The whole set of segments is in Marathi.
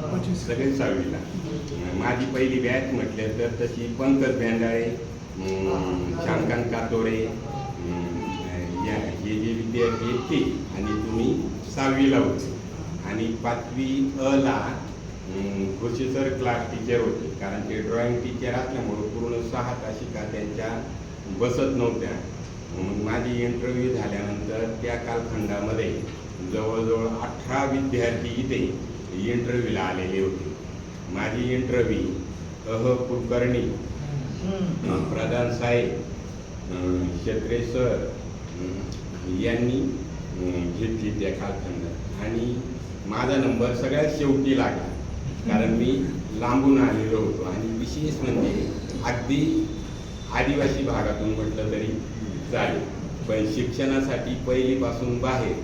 सगळे सहावीला. माझी पहिली बॅच म्हटलं तर तशी पंकज भेंडाळे अं, श्यामकांत कातोरे या हे जे विद्यार्थी आहेत ते. आणि तुम्ही सहावीला होते. आणि पाचवी अ ला घोषे सर क्लास टीचर होते. कारण ते ड्रॉइंग टीचर असल्यामुळं पूर्ण सहा तासिका त्यांच्या बसत नव्हत्या. मग माझी इंटरव्ह्यू झाल्यानंतर त्या कालखंडामध्ये जवळजवळ अठरा विद्यार्थी इथे इंटरव्ह्यूला आलेले होते. माझी इंटरव्ह्यू अह कुलकर्णी प्रधान साहेब शेत्रे सर यांनी घेतली त्या कालखंडात आणि माझा नंबर सगळ्यात शेवटी लागला. कारण मी लांबून आलेलो होतो. आणि विशेष म्हणजे अगदी आदिवासी भागातून म्हटलं तरी चालेल. पण शिक्षणासाठी पहिलीपासून बाहेर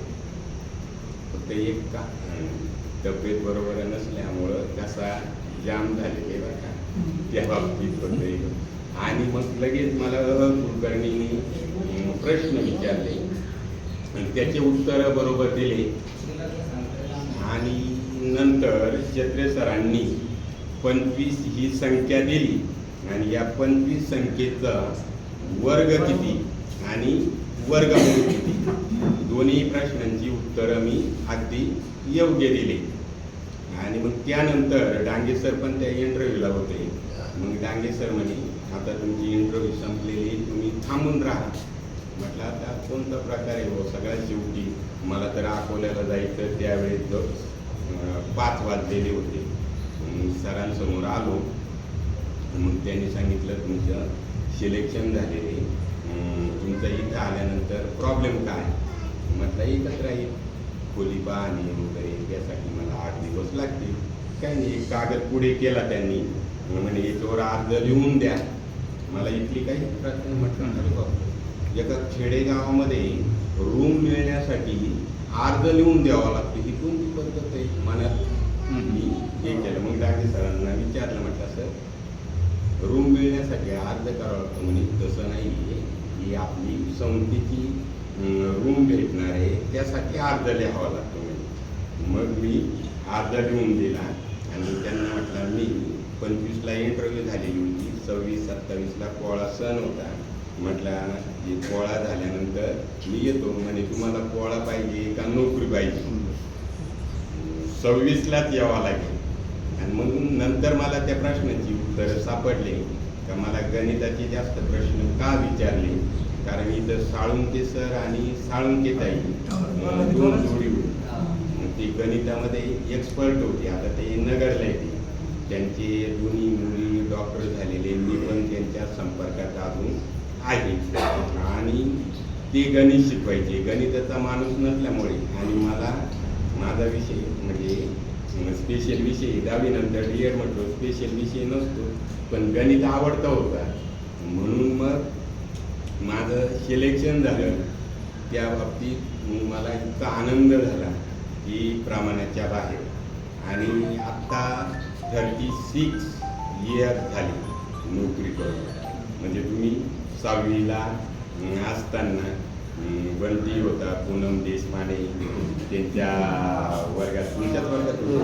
फक्त एक का तब्येत बरोबर नसल्यामुळं कसा जाम झालेले बरं का त्या बाबतीत होते आणि मग लगेच मला कुलकर्णींनी प्रश्न विचारले. आणि त्याचे उत्तर बरोबर दिले. आणि नंतर छत्रे सरांनी पंचवीस ही संख्या दिली. आणि या पंचवीस संख्येचा वर्ग किती? आणि वर्गमूळ किती? दोन्ही प्रश्नांची उत्तरं मी अगदी योग्य दिली. आणि मग त्यानंतर डांगे सर पण त्या इंटरव्ह्यूला होते. मग डांगे सर म्हणे आता तुमची इंटरव्ह्यू संपलेली तुम्ही थांबून राहा. म्हटलं आता कोणता प्रकार आहे हो? सगळ्यात शेवटी मला तर अकोल्याला जायचं त्यावेळेस पाच वाजलेले होते. सरांसमोर आलो. मग त्यांनी सांगितलं तुमचं सिलेक्शन झालेले तुमचं इथं आल्यानंतर प्रॉब्लेम काय? म्हटलं एकत्र आहे. खोली पाहणी वगैरे त्यासाठी आठ दिवस लागतील काही नाही एक कागद पुढे केला त्यांनी. म्हणे याच्यावर अर्ज लिहून द्या. मला इथली काही प्रश्न म्हटलं अरे बाप एका खेडेगावामध्ये रूम मिळण्यासाठी अर्ज लिहून द्यावा लागतो. ही कोणती पद्धत आहे? मनात मी हे केलं. मग डाके सरांना विचारलं म्हटलं सर रूम मिळण्यासाठी अर्ज करावा लागतो म्हणे. तसं नाही ही आपली संस्थेची रूम भेटणार आहे. त्यासाठी अर्ज लिहावा लागतो म्हणे. मग मी अर्ज लिहून दिला. आणि त्यांना म्हटलं मी पंचवीसला इंटरव्ह्यू झालेली होती. सव्वीस सत्तावीसला पोळा सण होता. म्हटलं पोळा झाल्यानंतर मी येतो. म्हणे तुम्हाला पोळा पाहिजे का नोकरी पाहिजे? सव्वीसलाच यावं लागेल. आणि मग नंतर मला त्या प्रश्नाची उत्तरं सापडले. का मला गणिताचे जास्त प्रश्न का विचारले? कारण इथं साळुंके सर आणि साळुंके ताई. अं, दोन जोडी गणितामध्ये एक्सपर्ट होते. आता ते नगरला येते त्यांचे दोन्ही मुली डॉक्टर झालेले. मी पण त्यांच्या संपर्कात अजून आहे. आणि ते गणित शिकवायचे. गणिताचा माणूस नसल्यामुळे. आणि मला माझा विषय म्हणजे स्पेशल विषय दहावीनंतर डी एड म्हटलो. स्पेशल विषय नसतो. पण गणित आवडता होता. म्हणून मग माझं सिलेक्शन झालं. त्या बाबतीत मला इतका आनंद झाला. की प्रमाणाच्या बाहेर. आणि आत्ता थर्टी सिक्स इयर झाली नोकरी करून. म्हणजे तुम्ही सहावीला असताना बंटी होता पूनम देशपांडे त्यांच्या वर्गात तुमच्याच वर्गात होते.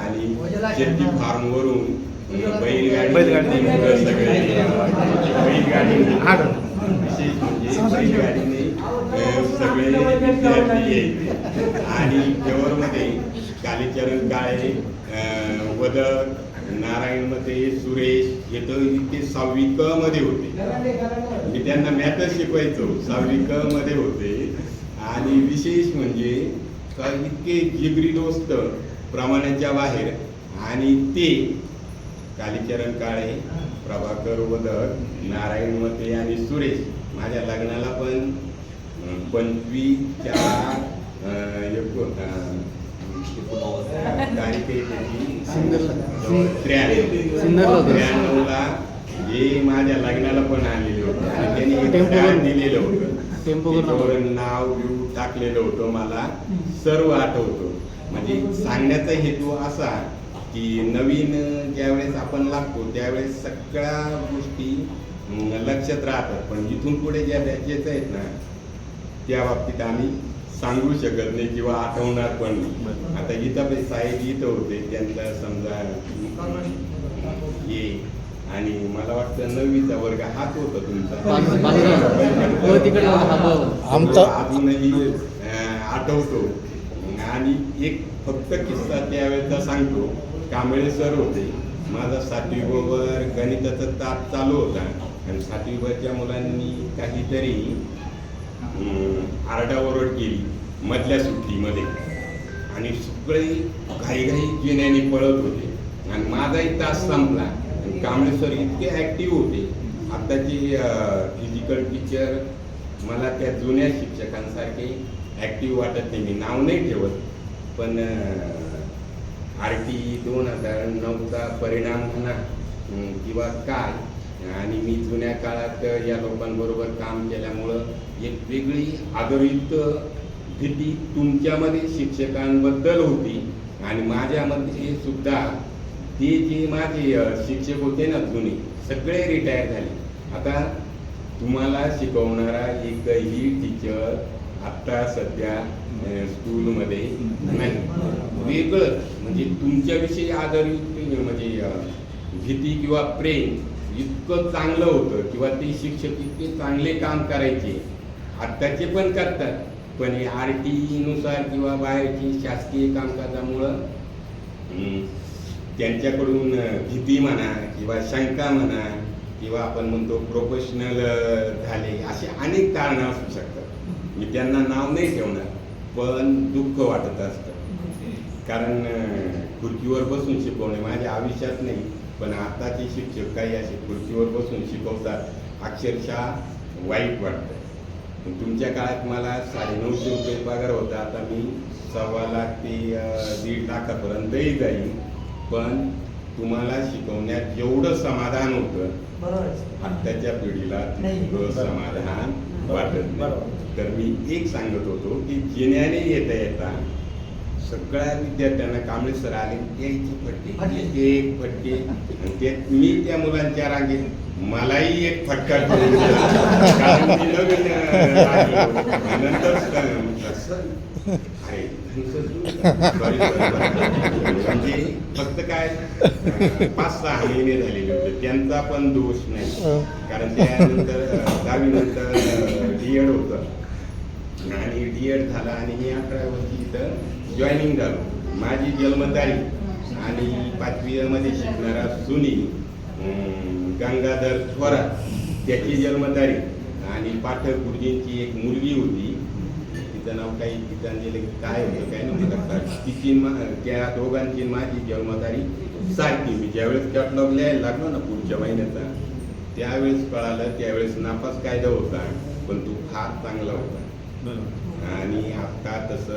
आणि शेती फार्मवरून बैलगाडी बैलगाडी. सगळे बैलगाडी. विशेष म्हणजे बैलगाडीने अं, सगळे विद्यार्थी आणि जवळमध्ये कालीचरण काळे अं, नारायण नारायणमध्ये सुरेश हे तर इतके सहावी क मध्ये होते. मी त्यांना मॅथच शिकवायचो सहावी क मध्ये होते. आणि विशेष म्हणजे इतके जिगरी दोस्त प्रमाणाच्या बाहेर. आणि ते कालीचरण काळे प्रभाकर वदक नारायण मते आणि सुरेश माझ्या लग्नाला पण पंचवीस चार त्र्याण्णवला हे माझ्या लग्नाला पण आलेले होते आणि त्यांनी दिलेलं होतं नाव बिव टाकलेलं होतं मला सर्व आठवतो म्हणजे सांगण्याचा हेतू असा की नवीन ज्यावेळेस आपण लागतो त्यावेळेस सगळ्या गोष्टी लक्षात राहतात पण इथून पुढे ज्या बॅचेस आहेत ना त्या बाबतीत आम्ही सांगू शकत नाही किंवा आठवणार पण नाही. आता गीताबाई साहेब इथं होते त्यांचा समजा ये आणि मला वाटतं नववीचा वर्ग हाच होता तुमचा. अजूनही आठवतो. आणि एक फक्त किस्सा त्यावेळेचा सांगतो. कांबळे सर होते. माझा सातवी बरोबर गणिताचा ताप चालू होता. आणि सातवी बच्या मुलांनी काहीतरी आरडाओरड केली मधल्या सुट्टीमध्ये. आणि सगळे घाईघाई जिन्याने पळत होते. आणि माझा एक तास संपला. आणि कांबळे सर इतके ॲक्टिव्ह होते. आत्ताची फिजिकल टीचर मला त्या जुन्या शिक्षकांसारखे ॲक्टिव्ह वाटत नाही. मी नाव नाही ठेवत. पण आर टी दोन हजार नऊचा परिणाम म्हणा किंवा काय आणि मी जुन्या काळात या लोकांबरोबर काम केल्यामुळं एक वेगळी आदरयुक्त भीती तुमच्यामध्ये शिक्षकांबद्दल होती. आणि माझ्यामध्ये सुद्धा ते जे माझे शिक्षक होते ना जुने सगळे रिटायर झाले. आता तुम्हाला शिकवणारा एकही टीचर आत्ता सध्या स्कूलमध्ये नाही. वेगळं म्हणजे तुमच्याविषयी आदरयुक्त म्हणजे भीती किंवा प्रेम इतकं चांगलं होतं किंवा ते शिक्षक इतके चांगले काम करायचे. आत्ताचे पण करतात. पण हे आरनुसार किंवा बाहेरची शासकीय कामकाजामुळं त्यांच्याकडून भीती म्हणा किंवा शंका म्हणा किंवा आपण म्हणतो प्रोफेशनल झाले असे अनेक कारणं असू शकतात. मी त्यांना नाव नाही ठेवणार पण दुःख वाटत असतं. कारण खुर्चीवर बसून शिकवणे माझ्या आयुष्यात नाही पण आताचे शिक्षक काही असे खुर्चीवर बसून शिकवतात अक्षरशः वाईट वाटतं. तुमच्या काळात मला साडेनऊशे रुपये पगार होता. आता मी सव्वा लाख ते दीड लाखापर्यंतही जाईल पण तुम्हाला शिकवण्यात जेवढं समाधान होतं आत्ताच्या पिढीला समाधान वाटत नाही. तर मी एक सांगत होतो की जिन्याने येता येता सगळ्या विद्यार्थ्यांना कांबळे सर आले द्यायची फटके एक फटके. आणि ते मी त्या मुलांच्या रांगेत मलाही एक फटका नंतर म्हणजे फक्त काय? पाच सहा महिने झालेले होते त्यांचा पण दोष नाही. कारण त्यानंतर अं, दहावीनंतर डी एड होतं. आणि डी एड झाला आणि मी अकरा वर्षी इथं जॉईनिंग झालो. माझी जन्मतारीख आणि पाचवीमध्ये शिकणारा सुनील. गंगाधर थोरात त्याची जन्मतारीख. आणि पाठक गुरुजींची एक मुलगी होती. तिचं नाव काही गीतांजली काय होतं काय नव्हतं तिची मा- त्या दोघांची माझी जन्मतारीख सारखी. मी ज्यावेळेस कॅटलॉग लिहायला लागलो ना पुढच्या महिन्याचा त्यावेळेस कळालं त्यावेळेस नापास कायदा होता पण तो फार चांगला होता. आणि आता तसं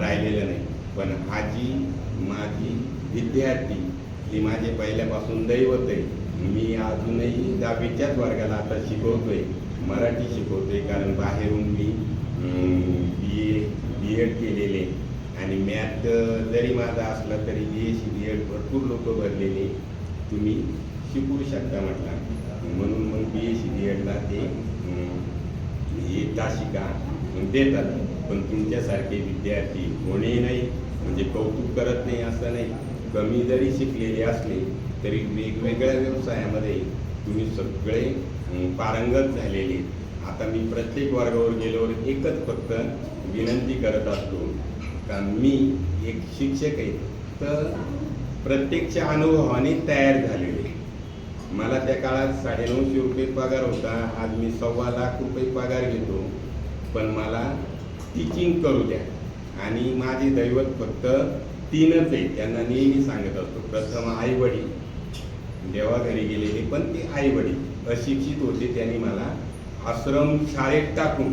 राहिलेलं नाही. पण आजी माझी विद्यार्थी ही माझे पहिल्यापासून दैवत आहे. मी अजूनही दहावीच्याच वर्गाला आता शिकवतोय मराठी शिकवतोय कारण बाहेरून मी बी ए बी एड केलेले. आणि मॅथ जरी माझा असला तरी B S C B Ed भरपूर लोक भरलेले. तुम्ही शिकू शकता म्हटला. म्हणून मग बी एस सी बी एडला ते अं, ही तासिका देतात. पण तुमच्यासारखे विद्यार्थी कोणीही नाही. म्हणजे कौतुक करत नाही असं नाही. कमी जरी शिकलेले असले तरी वेगवेगळ्या व्यवसायामध्ये तुम्ही सगळे पारंगत झालेले आता मी प्रत्येक वर्गावर गेल्यावर एकच फक्त विनंती करत असतो. का मी एक शिक्षक आहे. तर प्रत्येकच्या अनुभवाने तयार झालेले मला त्या काळात साडेनऊशे रुपये पगार होता. आज मी सव्वा लाख रुपये पगार घेतो. पण मला टीचिंग करू द्या. आणि माझे दैवत फक्त तीनच आहे त्यांना नेहमी सांगत असतो प्रथम आई वडील देवाघरी गेलेले पण ते आई वडील अशिक्षित होते त्यांनी मला आश्रम शाळेत टाकून.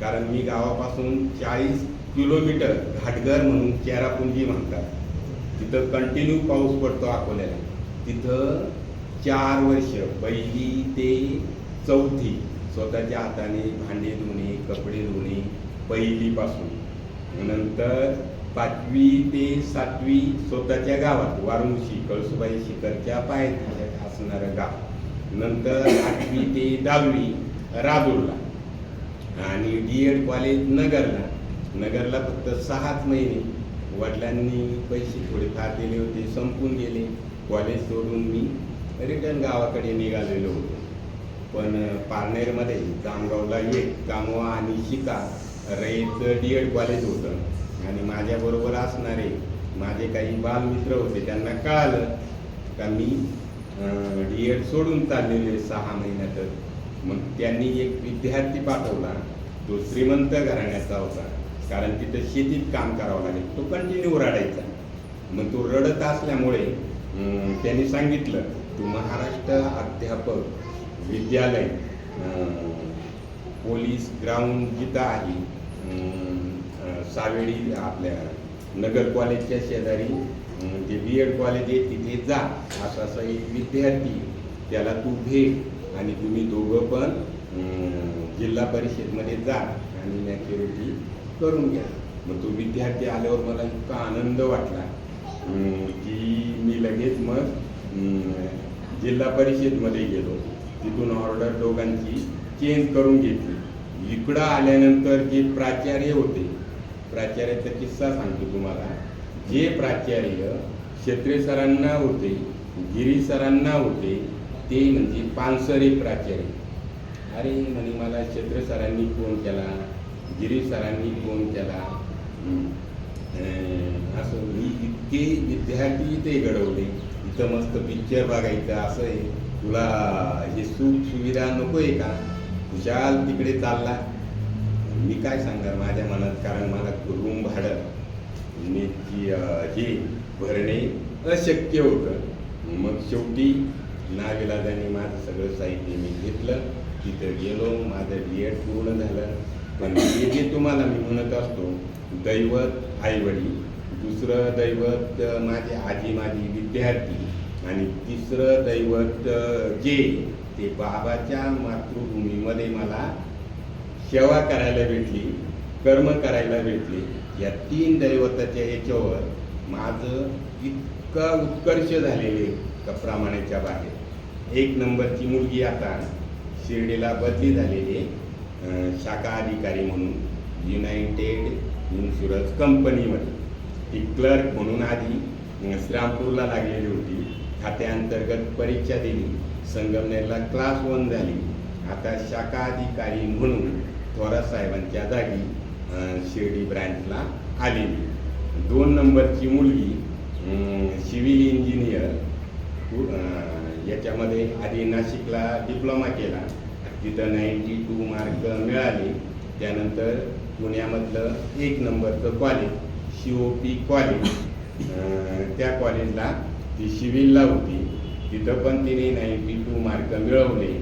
कारण मी गावापासून चाळीस किलोमीटर घाटघर म्हणून चेरापुंजी म्हणतात. तिथं कंटिन्यू पाऊस पडतो अकोल्याला. तिथं चार वर्ष पहिली ते चौथी स्वतःच्या हाताने भांडे धुणे कपडे धुणे पहिलीपासून. नंतर पाचवी ते सातवी स्वतःच्या गावात वारणुशी कळसुबाई शिखरच्या पायथ्याला असणारं गाव. नंतर आठवी ते दहावी राजूरला आणि डी एड कॉलेज नगरला. नगरला फक्त सहाच महिने. वडिलांनी पैसे थोडेफार दिले होते संपून गेले. कॉलेज सोडून मी रिटर्न गावाकडे निघालेलो होतो. पण पारनेरमध्ये जामगावला एक कामवा आणि शिका रईचं डी एड कॉलेज होतं. आणि माझ्याबरोबर असणारे माझे काही बालमित्र होते त्यांना कळालं का मी डी एड सोडून चाललेले सहा महिन्यातच मग त्यांनी एक विद्यार्थी पाठवला तो श्रीमंत घराण्याचा होता. कारण तिथं शेतीत काम करावं लागेल तो कंटिन्यू रडायचा मग तो रडत असल्यामुळे त्यांनी सांगितलं तू महाराष्ट्र अध्यापक विद्यालय पोलीस ग्राउंड जिथं आहे सावेडी आपल्या नगर कॉलेजच्या शेजारी जे बी एड कॉलेज आहे तिथे जा. असा असा एक विद्यार्थी त्याला तू भेट आणि तुम्ही दोघं पण जिल्हा परिषदमध्ये जा आणि मॅच्युरिटी करून घ्या. मग तो विद्यार्थी आल्यावर मला इतका आनंद वाटला की मी लगेच मग जिल्हा परिषदमध्ये गेलो. तिथून ऑर्डर दोघांची चेंज करून घेतली. इकडं आल्यानंतर जे प्राचार्य होते प्राचार्याचा किस्सा सांगतो तुम्हाला. जे प्राचार्य क्षेत्रे सरांना होते गिरी सरांना होते ते म्हणजे पानसरे प्राचार्य. अरे म्हणे मला क्षेत्र सरांनी फोन केला गिरी सरांनी फोन केला. असं मी इतके विद्यार्थी इथे घडवले. इथं मस्त पिक्चर बघायचं असं आहे. तुला हे सुख सुविधा नको आहे का? खुशाल तिकडे चालला. मी काय सांगणार माझ्या मनात? कारण मला रूम भाडं मी अं, हे भरणे अशक्य होतं. मग शेवटी नाविलाजाने माझं सगळं साहित्य मी घेतलं. तिथं गेलो माझं डी एड पूर्ण झालं. पण हे जे तुम्हाला मी म्हणत असतो दैवत आईवडील. दुसरं दैवत माझे आजी माझी विद्यार्थी. आणि तिसरं दैवत जे ते बाबाच्या मातृभूमीमध्ये मला सेवा करायला भेटली कर्म करायला भेटली या तीन दैवताच्या याच्यावर माझं इतकं उत्कर्ष झालेले का प्रमाणाच्या बाहेर. एक नंबरची मुलगी आता शिर्डीला बदली झालेली शाखा अधिकारी म्हणून युनायटेड इन्शुरन्स कंपनीमध्ये ती क्लर्क म्हणून आधी अं, श्रीरामपूरला लागलेली होती. खात्याअंतर्गत परीक्षा दिली. संगमनेरला क्लास वन झाली. आता शाखा अधिकारी म्हणून थोरात साहेबांच्या जागी शिर्डी ब्रँचला आलेली दोन नंबरची मुलगी सिव्हिल इंजिनियर याच्यामध्ये आधी नाशिकला डिप्लोमा केला. तिथं नाईन्टी टू मार्क मिळाले. त्यानंतर पुण्यामधलं एक नंबरचं college C O P college त्या कॉलेजला ती सिव्हिलला होती. तिथं पण तिने नाईन्टी टू मार्क मिळवले.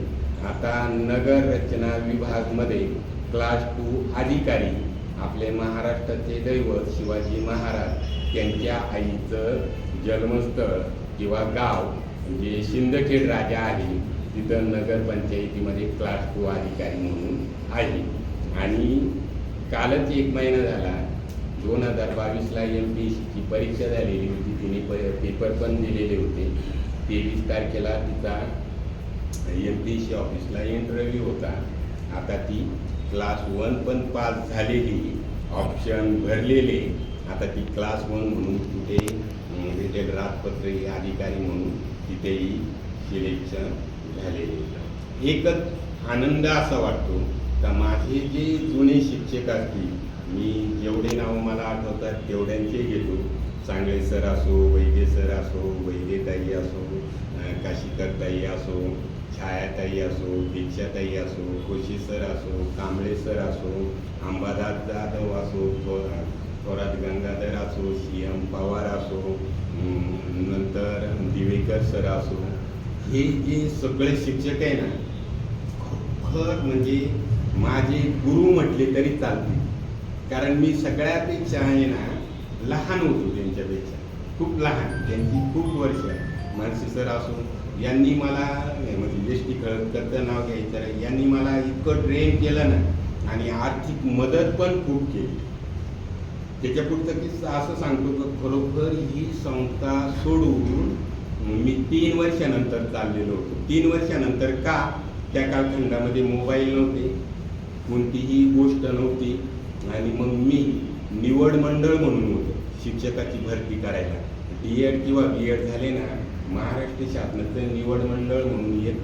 आता नगर रचना विभागमध्ये क्लास टू अधिकारी आपले महाराष्ट्राचे दैवत शिवाजी महाराज त्यांच्या आईचं जन्मस्थळ किंवा गाव जे शिंदखेड राजा आहे तिथं नगरपंचायतीमध्ये क्लास टू अधिकारी म्हणून आहे. आणि कालच एक महिना झाला दोन हजार बावीसला एम पी सीची परीक्षा झालेली होती तिने प पेपर पण दिलेले होते. तेवीस तारखेला तिचा एम पी सी ऑफिसला इंटरव्ह्यू होता. आता ती क्लास वन पण पास झालेली ऑप्शन भरलेले. आता ती क्लास वन म्हणून कुठे म्हणजे रिटेल राजपत्रे अधिकारी म्हणून तिथेही सिलेक्शन झालेले. एकच आनंद असा वाटतो का माझे जे जुने शिक्षक असतील मी जेवढे नावं मला आठवतात तेवढ्यांचे घेतो. चांगले सर असो वैद्य सर असो वैद्यताई असो काशीकरताई असो छायाताई असो दीक्षाताई असो कोशी सर असो कांबळे सर असो अंबादास जाधव असो थो थोरात गंगाधर असो सी एम पवार असो नंतर दिवेकर सर असो. हे जे सगळे शिक्षक आहे ना खर म्हणजे माझे गुरु म्हटले तरी चालते कारण मी सगळ्यापेक्षा आहे ना लहान होतो त्यांच्यापेक्षा. खूप लहान त्यांची खूप वर्ष मानसी सर असो यांनी मला म्हणजे ज्येष्ठी कळकरचं नाव घ्यायचं आहे, यांनी मला इतकं ट्रेन केलं ना आणि आर्थिक मदत पण खूप केली. त्याच्या पुढचं किस्सा असं सांगतो की खरोखर ही संस्था सोडून मी तीन वर्षानंतर चाललेलो होतो. तीन वर्षानंतर का? त्या कालखंडामध्ये मोबाईल नव्हते कोणतीही गोष्ट नव्हती आणि मग मी निवड मंडळ म्हणून होतो शिक्षकाची भरती करायला. डी एड किंवा बी एड झाले ना महाराष्ट्र शासनाचं निवड मंडळ म्हणून एक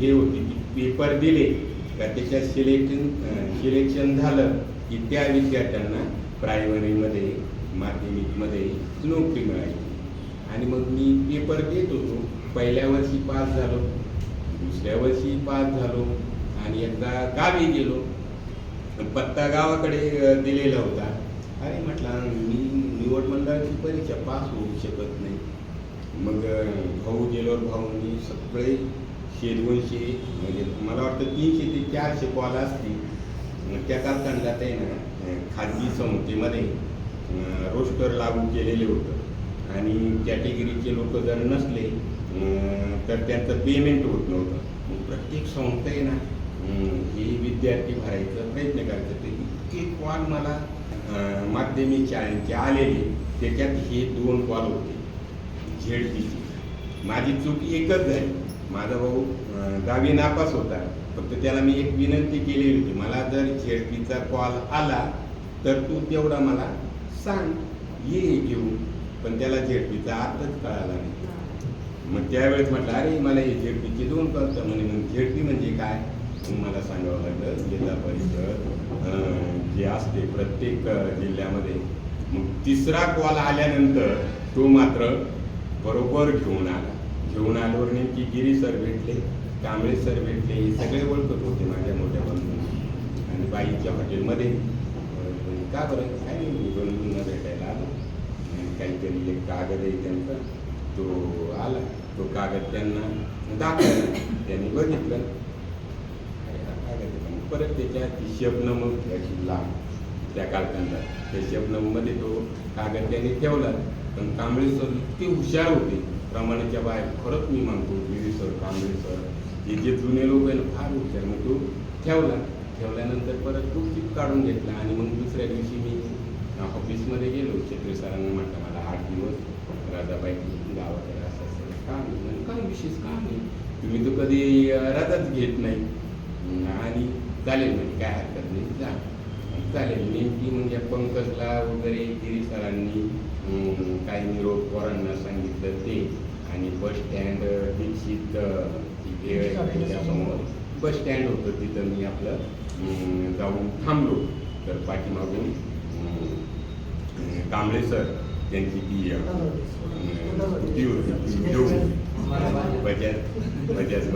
हे होते. की पेपर दिले का त्याच्यात सिलेक्शन सिलेक्शन झालं की त्या विद्यार्थ्यांना प्रायमरीमध्ये माध्यमिकमध्ये नोकरी मिळाली. आणि मग मी पेपर देत होतो. पहिल्या वर्षी पास झालो दुसऱ्या वर्षी पास झालो आणि एकदा गावी गेलो. पत्ता गावाकडे दिलेला होता. अरे म्हटलं मी निवड मंडळाची परीक्षा पास होऊ शकत नाही मग भाऊ गेल्यावर भाऊनी सगळे शेदवनशे म्हणजे मला वाटतं तीनशे ते चारशे कॉल असतील त्या कालखंडात आहे ना खाजगी संस्थेमध्ये रोस्टर लागू केलेले होतं. आणि कॅटेगरीचे लोक जर नसले तर त्यांचं पेमेंट होत नव्हतं. मग प्रत्येक संस्था आहे ना हे विद्यार्थी भरायचा प्रयत्न करायचं. ते इतके कॉल मला माध्यमिक शाळेचे आलेले त्याच्यात हे दोन कॉल होते. झेड झेडपीची माझी चूक एकच आहे. माझा भाऊ गावी दहावी नापास होता. फक्त त्याला मी एक विनंती केलेली होती. मला जर झेड पीचा कॉल आला तर तू तेवढा मला सांग. ये घेऊन. पण त्याला झेड पीचा आताच कळाला नाही. मग त्यावेळेस म्हटलं अरे मला हे झेड पीचे दोन कळतं म्हणे मग झेड पी म्हणजे काय? मला सांगावं लागलं जिल्हा परिषद जे असते प्रत्येक जिल्ह्यामध्ये मग तिसरा कॉल आल्यानंतर तो मात्र बरोबर घेऊन आला. घेऊन आल्यावर नेमकी गिरी सर भेटले कांबळे सर भेटले हे सगळे ओळखत होते माझ्या मोठ्या बंधू आणि बाईच्या हॉटेलमध्ये का बरं? काय नाही मी बंधूंना भेटायला आलो. आणि काहीतरी एक कागद आहे त्यांचा तो आला. तो कागद त्यांना दाखवला. त्यांनी बघितलं. कागद मग परत त्याच्या ती शबनम त्या लांब त्या कागदांचा त्या शबनममध्ये तो कागद त्यांनी ठेवला. पण कांबळे सर इतके हुशार होते. प्रमाणाच्या बाहेर खरंच मी मानतो गिरी सर कांबळे सर हे जे जुने लोक आहे ना फार हुशार. मग तो ठेवला. ठेवल्यानंतर परत तो चिप काढून घेतला आणि मग दुसऱ्या दिवशी मी ऑफिसमध्ये गेलो. छत्री सरांना म्हटलं मला आठ दिवस राजाबाई गावात असं असं काम काय विशेष काम आहे तुम्ही तर कधी रजाच घेत नाही. आणि चालेल म्हणजे काय हरकत नाही. जा. चालेल. नेमकी म्हणजे पंकजला वगैरे गिरी सरांनी काही निरोप पोरांना सांगितलं ते आणि बस स्टँड दीक्षित अं, वेळ त्याच्यासमोर. बस स्टँड होतं तिथं मी आपलं जाऊन थांबलो. तर पाठीमागून कांबळे सर त्यांची ती होती घेऊन बजाज बजाज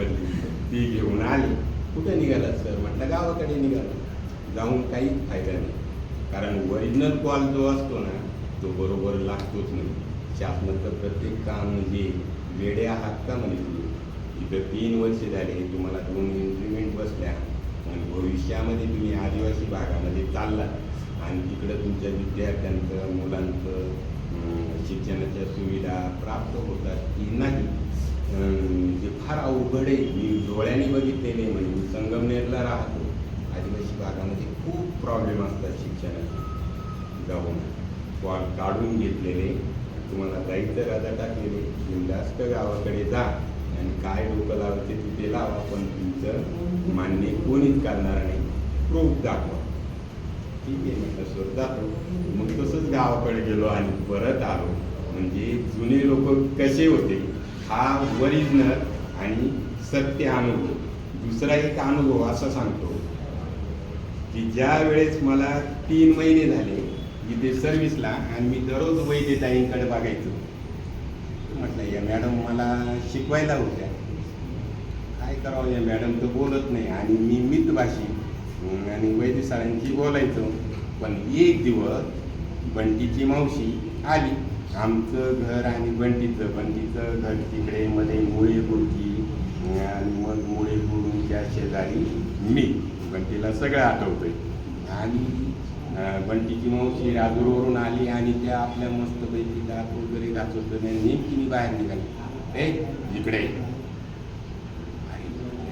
ती घेऊन आली. कुठं निघाला सर? म्हटलं गावाकडे निघाला. जाऊन काहीच फायदा नाही. कारण ओरिजिनल कॉल जो असतो ना तो बरोबर लागतोच नाही. शासनाचं प्रत्येक काम म्हणजे वेडे आहात का म्हणे तुम्ही इथं तीन वर्ष झाले तुम्हाला दोन इन्क्रीमेंट बसल्या आणि भविष्यामध्ये तुम्ही आदिवासी भागामध्ये चाललात. आणि तिकडं तुमच्या विद्यार्थ्यांचं मुलांचं शिक्षणाच्या सुविधा प्राप्त होतात की नाही जे फार अवघड आहे. मी डोळ्याने बघितलेले म्हणजे मी संगमनेरला राहतो. आदिवासी भागामध्ये खूप प्रॉब्लेम असतात शिक्षणाचे. जाऊन कॉल काढून घेतलेले तुम्हाला जायचं राजा टाकलेले बिंदास्त गावाकडे जा आणि काय डोकं लावायचे तिथे लावा पण तुमचं मान्य कोणीच करणार नाही. प्रूफ दाखवा. ठीक आहे मी तसं जातो मग तसंच गावाकडे गेलो आणि परत आलो. म्हणजे जुने लोक कसे होते हा ओरिजिनल आणि सत्य अनुभव. दुसरा एक अनुभव असा सांगतो की ज्या वेळेस मला तीन महिने झाले इथे सर्व्हिसला आणि मी दररोज वैद्यताईंकडे बघायचो. म्हटलं या मॅडम मला शिकवायला होत्या. काय करावं या मॅडम तर बोलत नाही आणि मी मितभाषी. आणि वैद्य बोलायचो. पण एक दिवस बंटीची मावशी आली. आमचं घर आणि बंटीचं बंटीचं घर तिकडे मध्ये मुळे गुडकी आणि मग मुळे गुरुच्या शेजारी मी बंटीला सगळं आठवतोय. आणि बंटीची मावशी राजूरवरून आली आणि त्या आपल्या मस्तपैकी दात वगैरे घासत नेमकी मी बाहेर निघाली. ए इकडे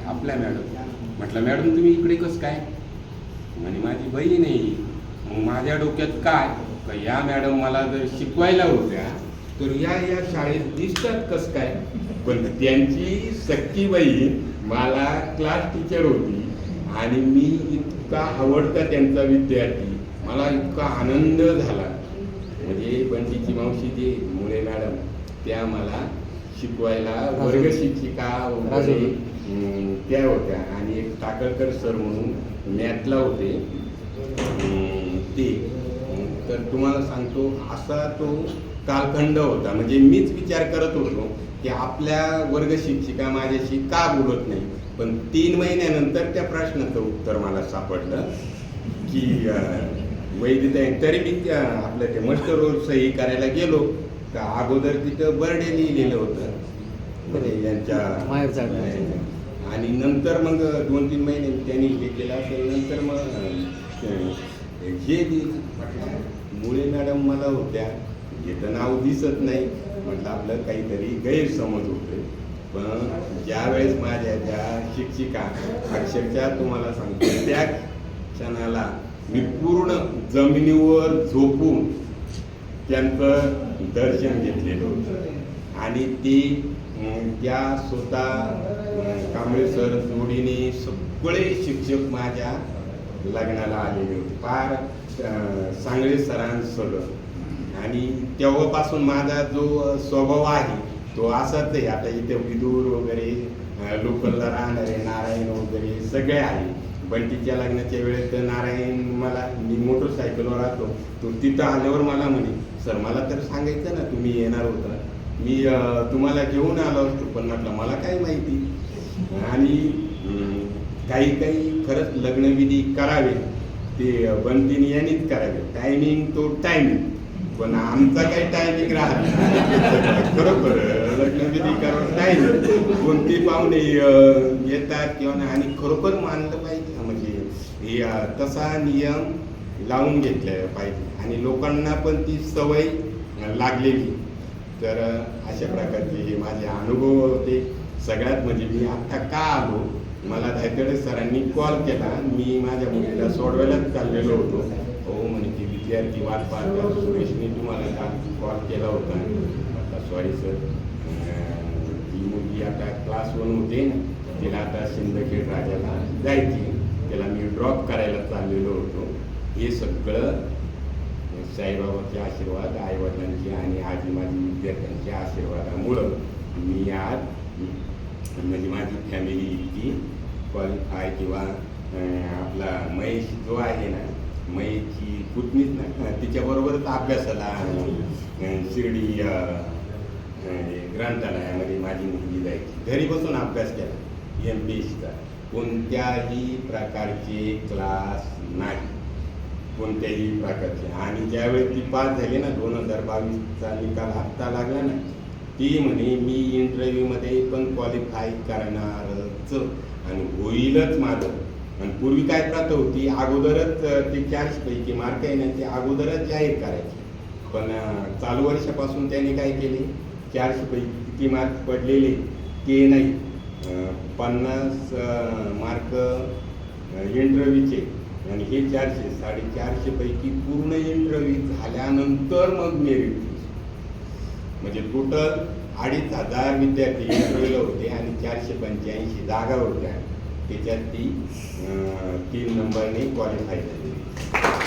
आपल्या मॅडम. म्हटलं मॅडम तुम्ही इकडे कसं काय? म्हणे माझी बहीण आहे मग माझ्या डोक्यात काय? का या मॅडम मला जर शिकवायला होत्या तर या या शाळेत दिसतात कसं काय? पण त्यांची सक्की बहीण मला क्लास टीचर होती आणि मी इतका आवडता त्यांचा विद्यार्थी. मला इतका आनंद झाला. म्हणजे बंडीची मावशी जी मुळे मॅडम त्या मला शिकवायला वर्ग शिक्षिका वगैरे त्या होत्या. आणि एक टाकळकर सर म्हणून मॅथला होते. ते. तर तुम्हाला सांगतो असा तो कालखंड होता. म्हणजे मीच विचार करत होतो की आपल्या वर्ग शिक्षिका माझ्याशी का बोलत नाही? पण तीन महिन्यानंतर त्या प्रश्नाचं उत्तर मला सापडलं की अं, वैदिक तरी मी त्या आपलं ते मस्टर रोल सही करायला गेलो. का अगोदर तिथं बर्डे लिहिलेलं होतं. म्हणजे यांच्या. आणि नंतर मग दोन तीन महिने त्यांनी हे केलं असेल नंतर मग हे मुळे मॅडम मला होत्या तर नाव दिसत नाही. म्हटलं आपलं काहीतरी गैरसमज होतोय. पण ज्या वेळेस माझ्या त्या शिक्षिका अक्षरशः तुम्हाला सांगतो त्या क्षणाला मी पूर्ण जमिनीवर झोपून त्यांचं दर्शन घेतलेलं होतं. आणि ती त्या स्वतः कांबळे सर जोडीने सगळे शिक्षक माझ्या लग्नाला आलेले होते. फार सांगळे सरांसह आणि तेव्हापासून माझा जो स्वभाव आहे तो असाच आहे. आता इथे विदूर वगैरे लोकलला राहणारे नारायण वगैरे सगळे आहे. बंटीच्या लग्नाच्या वेळेस तर नारायण मला मी मोटरसायकलवर राहतो. तो तिथं आल्यावर मला म्हणे सर मला तर सांगायचं ना तुम्ही येणार होता. मी तुम्हाला घेऊन आलो असतो पण म्हटलं मला काय माहिती? आणि काही काही खरंच लग्नविधी करावे. ते बंटीने यांनीच करावे. टायमिंग तो टायमिंग पण आमचा काही टायमिंग राहत खरोखर लग्नविधी करावं टायमिंग कोणती पाहुणे येतात किंवा नाही आणि खरोखर मानलं पाहिजे. तसा नियम लावून घेतला पाहिजे आणि लोकांना पण ती सवय लागलेली. तर अशा प्रकारचे हे माझे अनुभव होते. सगळ्यात म्हणजे मी आत्ता का आलो? मला धायतडे सरांनी कॉल केला. मी माझ्या मुलीला सोडवायलाच चाललेलो होतो. हो म्हणे ती विद्यार्थी वाट पाहतात सुरेशने तुम्हाला कॉल केला होता. आता सॉरी सर ती मुलगी आता क्लास वन होते. ना तिला आता सिंदखेड राजाला जायची त्याला मी ड्रॉप करायला चाललेलो होतो. हे सगळं साईबाबाचे आशीर्वाद आईवडिलांचे आणि आजी माझी विद्यार्थ्यांच्या आशीर्वादामुळं मी आज म्हणजे माझी फॅमिली इतकी क्वालिफाय किंवा आपला महेश जो आहे ना महेशची पुतणीच ना तिच्याबरोबरच अभ्यासाला शिर्डी ग्रंथालयामध्ये माझी मुलगी जायची. घरी बसून अभ्यास केला एम पी एसचा कोणत्याही प्रकारचे क्लास नाही. कोणत्याही प्रकारचे. आणि ज्यावेळी ती पास झाली ना दोन हजार बावीसचा निकाल आत्ता लागला ना ती म्हणे मी इंटरव्ह्यूमध्ये पण क्वालिफाय करणारच आणि होईलच माझं. आणि पूर्वी काय प्रथा होती अगोदरच ते चारशेपैकी मार्क आहे ना ते अगोदरच जाहीर करायचे. पण चालू वर्षापासून त्याने काय केले? चारशेपैकी किती मार्क पडलेले? ते नाही. पन्नास मार्क इंटरव्ह्यूचे. आणि हे चारशे साडेचारशेपैकी पूर्ण इंटरव्ह्यू झाल्यानंतर मग मेरिट म्हणजे टोटल अडीच हजार विद्यार्थी इंटरव्ह्यूला होते आणि चारशे पंच्याऐंशी जागा होत्या. त्याच्यात ती तीन नंबरने क्वालिफाय झालेली